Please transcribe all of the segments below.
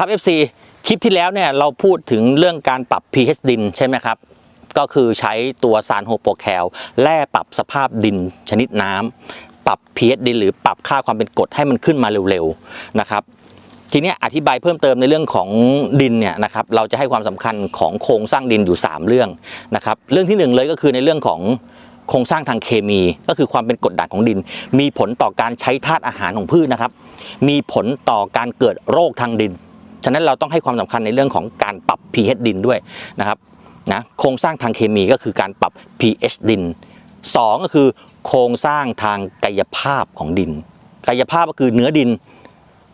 ครับ FC คลิปที่แล้วเนี่ยเราพูดถึงเรื่องการปรับ pH ดินใช่ไหมครับ ก็คือใช้ตัวซานโฮโปแคลแร่ปรับสภาพดินชนิดน้ำปรับ pH ดินหรือปรับค่าความเป็นกรดให้มันขึ้นมาเร็วๆนะครับทีนี้อธิบายเพิ่มเติมในเรื่องของดินเนี่ยนะครับเราจะให้ความสำคัญของโครงสร้างดินอยู่ 3 เรื่องนะครับเรื่องที่หนึ่งเลยก็คือในเรื่องของโครงสร้างทางเคมี ก็คือความเป็นกรดด่างของดิน มีผลต่อการใช้ธาตุอาหารของพืชนะครับ มีผลต่อการเกิดโรคทางดิน ฉะนั้นเราต้องให้ความสำคัญในเรื่องของการปรับ pH ดินด้วยนะครับนะโครงสร้างทางเคมีก็คือการปรับ pH ดินสองก็คือโครงสร้างทางกายภาพของดิน กายภาพก็คือเนื้อดิน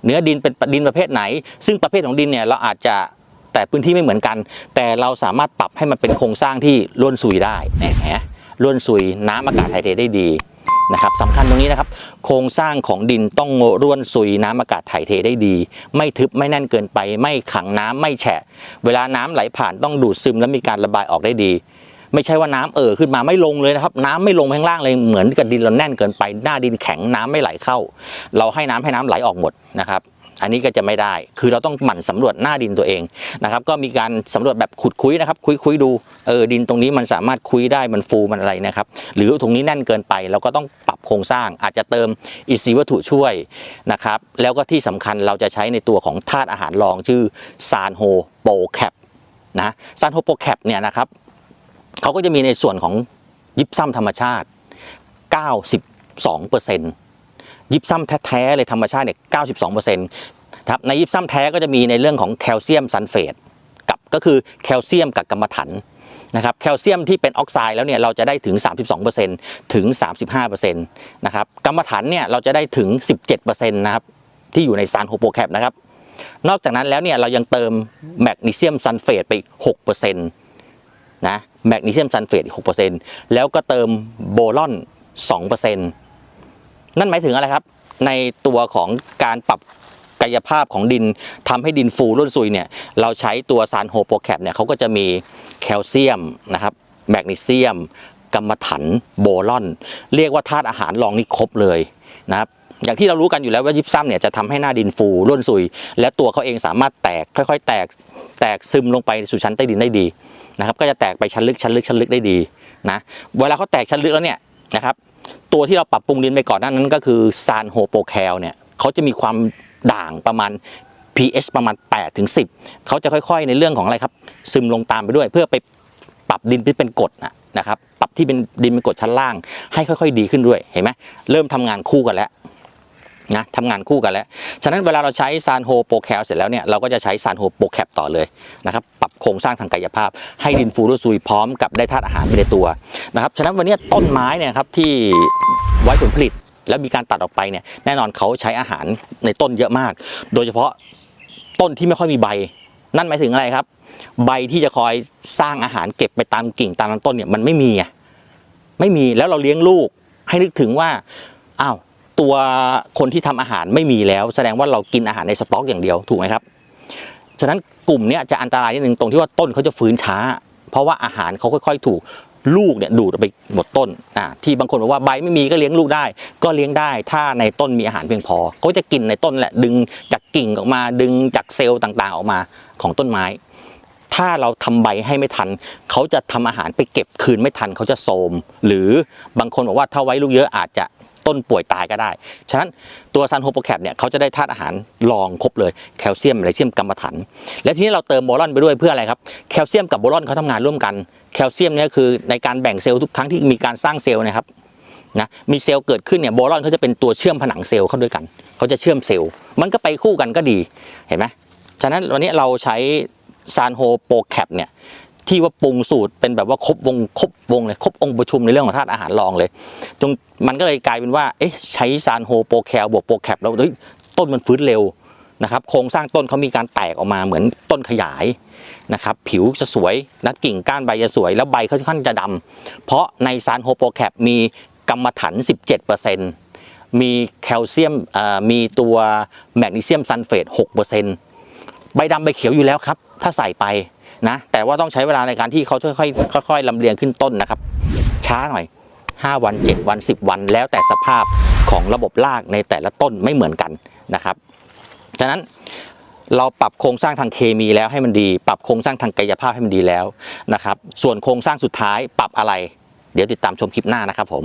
เนื้อดินเป็นดินประเภทไหน ซึ่งประเภทของดินเนี่ยเราอาจจะแต่พื้นที่ไม่เหมือนกัน แต่เราสามารถปรับให้มันเป็นโครงสร้างที่ร่วนซุยได้แหมร่วนซุยน้ำอากาศถ่ายเทได้ดี นะครับสำคัญตรงนี้นะครับ โครงสร้างของดินต้องร่วนซุยน้ำอากาศถ่ายเทได้ดี ไม่ทึบไม่แน่นเกินไป ไม่ขังน้ำไม่แฉะ เวลาน้ำไหลผ่านต้องดูดซึมและมีการระบายออกได้ดี ไม่ใช่ว่าน้ำเอ่อขึ้นมาไม่ลงเลยนะครับ น้ำไม่ลงไปข้างล่างเลยเหมือนกับดินเราแน่นเกินไป หน้าดินแข็งน้ำไม่ไหลเข้า เราให้น้ำให้น้ำไหลออกหมดนะครับ อันนี้ก็จะไม่ได้ คือเราต้องหมั่นสำรวจหน้าดินตัวเองนะครับ ก็มีการสำรวจแบบขุดคุยนะครับ คุยคุยดู เออ ดินตรงนี้มันสามารถคุยได้ มันฟูมันอะไรนะครับ หรือตรงนี้แน่นเกินไป เราก็ต้องปรับโครงสร้าง อาจจะเติมอินทรีวัตถุช่วยนะครับ แล้วก็ที่สำคัญเราจะใช้ในตัวของธาตุอาหารรองชื่อซานโฮโปแคปนะซานโฮโปแคปเนี่ยนะครับเขาก็จะมีในส่วนของยิปซัมธรรมชาติ 92% ยิปซัมแท้ๆเลยธรรมชาติเนี่ย92%ครับในยิปซัมแท้ก็จะมีในเรื่องของแคลเซียมซัลเฟตกับก็คือแคลเซียมกับกัมมันถันนะครับแคลเซียมที่เป็นออกไซด์แล้วเนี่ยเราจะได้ถึง 32%ถึง 35%นะครับกัมมันถันเนี่ยเราจะได้ถึง 17%นะครับที่อยู่ในซานโฮโปแคปนะครับ นอกจากนั้นแล้วเนี่ยเรายังเติมแมกนีเซียมซัลเฟตไปอีก6%นะแมกนีเซียมซัลเฟตอีก6%แล้วก็เติมโบรอน2%น นั่นหมายถึงอะไรครับ ในตัวของการปรับกายภาพของดินทำให้ดินฟูร่วนซุยเนี่ยเราใช้ตัวซานโฮโปแคปเนี่ยเขาก็จะมีแคลเซียมนะครับแมกนีเซียมกัมมถันโบรอน เรียกว่าธาตุอาหารรองนี่ครบเลยนะครับอย่างที่เรารู้กันอยู่แล้วว่ายิปซัมเนี่ยจะทำให้หน้าดินฟูร่วนซุย และตัวเขาเองสามารถแตกค่อยๆ แตกแตกซึมลงไปสู่ชั้นใต้ดินได้ดีนะครับก็จะแตกไปชั้นลึกชั้นลึกชั้นลึกได้ดีนะเวลาเขาแตกชั้นลึกแล้วเนี่ยนะครับ ตัวที่เราปรับปรุงดินไปก่อนหน้านั้นก็คือซานโฮโปแคลเนี่ยเขาจะมีความด่างประมาณ pH ประมาณ8ถึง10 เขาจะค่อยๆ ในเรื่องของอะไรครับ ซึมลงตามไปด้วย เพื่อไปปรับดินที่เป็นกรดนะนะครับ ปรับที่เป็นดินเป็นกรดชั้นล่าง ให้ค่อยๆ ดีขึ้นด้วย เห็นไหมเริ่มทำงานคู่กันแล้ว นะทำงานคู่กันแล้ว ฉะนั้นเวลาเราใช้ซานโฮโปรแคลเสร็จแล้วเนี่ยเราก็จะใช้ซานโฮโปรแคปต่อเลยนะครับปรับโครงสร้างทางกายภาพ ให้ดินฟูรุซุยพร้อมกับได้ธาตุอาหารไปในตัวนะครับฉะนั้นวันนี้ต้นไม้เนี่ยครับที่ไว้ผลผลิตแล้วมีการตัดออกไปเนี่ยแน่นอนเขาใช้อาหารในต้นเยอะมาก โดยเฉพาะต้นที่ไม่ค่อยมีใบ นั่นหมายถึงอะไรครับ ใบที่จะคอยสร้างอาหารเก็บไปตามกิ่งตามลำต้นเนี่ยมันไม่มีไม่มีแล้วเราเลี้ยงลูกให้นึกถึงว่าอ้าว ตัวคนที่ทำอาหารไม่มีแล้ว แสดงว่าเรากินอาหารในสต็อกอย่างเดียวถูกไหมครับฉะนั้นกลุ่มนี้จะอันตรายนิดนึงตรงที่ว่าต้นเขาจะฟื้นช้า เพราะว่าอาหารเขาค่อย ๆ ถูกลูกเนี่ยดูดไปหมดต้นอ่าที่บางคนบอกว่าใบไม่มีก็เลี้ยงลูกได้ ก็เลี้ยงได้ถ้าในต้นมีอาหารเพียงพอเขาจะกินในต้นแหละดึงจากกิ่งออกมา ดึงจากเซลล์ต่างๆ ออกมาของต้นไม้ ถ้าเราทำใบให้ไม่ทัน เขาจะทำอาหารไปเก็บคืนไม่ทันเขาจะโทมหรือบางคนบอกว่าถ้าไว้ลูกเยอะอาจจะ ต้นป่วยตายก็ได้ ฉะนั้นตัวซันโฮโปแคปเนี่ยเขาจะได้ธาตุอาหารรองครบเลยแคลเซียมแมกนีเซียมกัมมันถัน และทีนี้เราเติมโบรอนไปด้วยเพื่ออะไรครับแคลเซียมกับโบรอนเขาทำงานร่วมกันแคลเซียมเนี่ยคือในการแบ่งเซลล์ทุกครั้งที่มีการสร้างเซลล์นะครับนะมีเซลล์เกิดขึ้นเนี่ยโบรอนเขาจะเป็นตัวเชื่อมผนังเซลล์เข้าด้วยกัน เขาจะเชื่อมเซลล์ มันก็ไปคู่กันก็ดีเห็นไหมฉะนั้นวันนี้เราใช้ซานโฮโปแคปเนี่ย ที่ว่าปรุงสูตรเป็นแบบว่าครบวงครบวงเลยครบองค์ประชุมในเรื่องของธาตุอาหารรองเลยตรงมันก็เลยกลายเป็นว่าเอ๊ะใช้ซานโฮโปแคลบวกโปแคปแล้วต้นมันฟื้นเร็วนะครับโครงสร้างต้นเขามีการแตกออกมาเหมือนต้นขยายนะครับผิวจะสวยนะกิ่งก้านใบจะสวย แล้วใบค่อนข้างจะดำเพราะในซานโฮโปแคปมีกัมมันถัน 17%มีแคลเซียมมีตัวแมกนีเซียมซัลเฟต6%ใบดำใบเขียวอยู่แล้วครับ ถ้าใส่ไป นะแต่ว่าต้องใช้เวลาในการที่เขาค่อยๆค่อยๆลำเลียงขึ้นต้นนะครับ ช้าหน่อย 5 วัน 7 วัน 10 วัน แล้วแต่สภาพของระบบรากในแต่ละต้นไม่เหมือนกันนะครับฉะนั้นเราปรับโครงสร้างทางเคมีแล้วให้มันดี ปรับโครงสร้างทางกายภาพให้มันดีแล้วนะครับ ส่วนโครงสร้างสุดท้ายปรับอะไร เดี๋ยวติดตามชมคลิปหน้านะครับผม